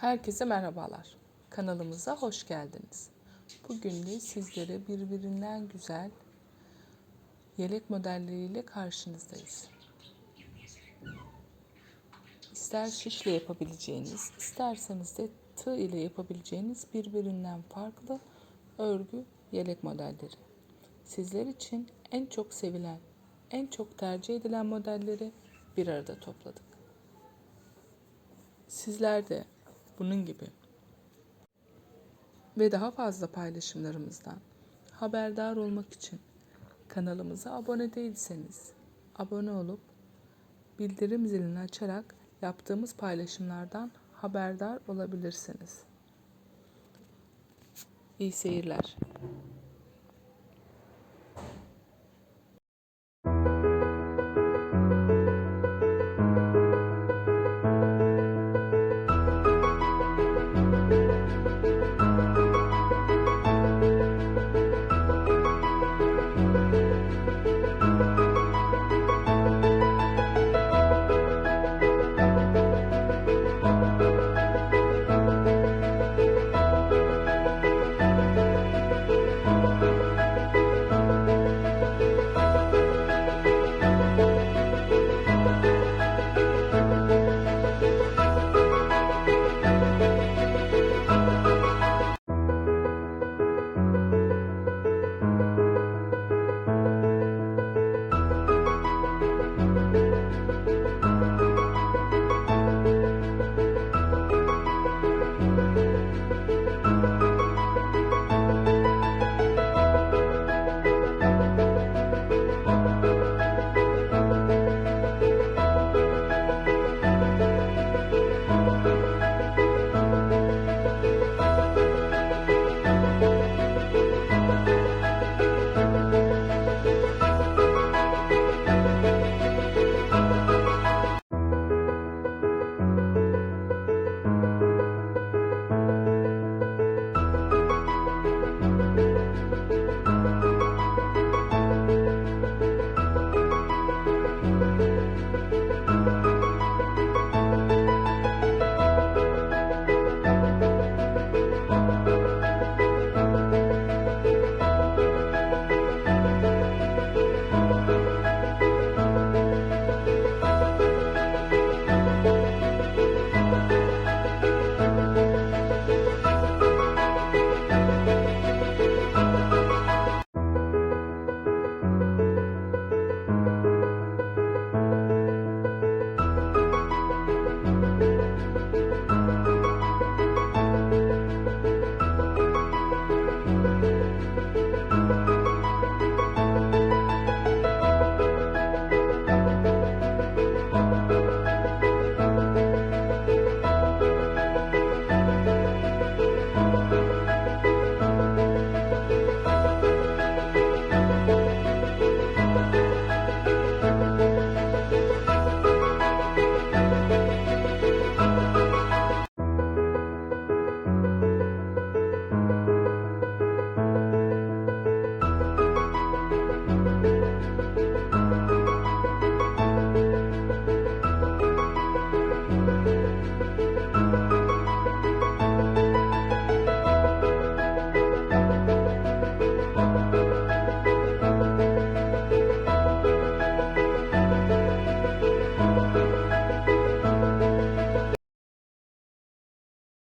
Herkese merhabalar. Kanalımıza hoş geldiniz. Bugün de sizlere birbirinden güzel yelek modelleriyle karşınızdayız. İster şişle yapabileceğiniz, isterseniz de tığ ile yapabileceğiniz birbirinden farklı örgü yelek modelleri. Sizler için en çok sevilen, en çok tercih edilen modelleri bir arada topladık. Sizler de bunun gibi ve daha fazla paylaşımlarımızdan haberdar olmak için kanalımıza abone değilseniz abone olup bildirim zilini açarak yaptığımız paylaşımlardan haberdar olabilirsiniz. İyi seyirler.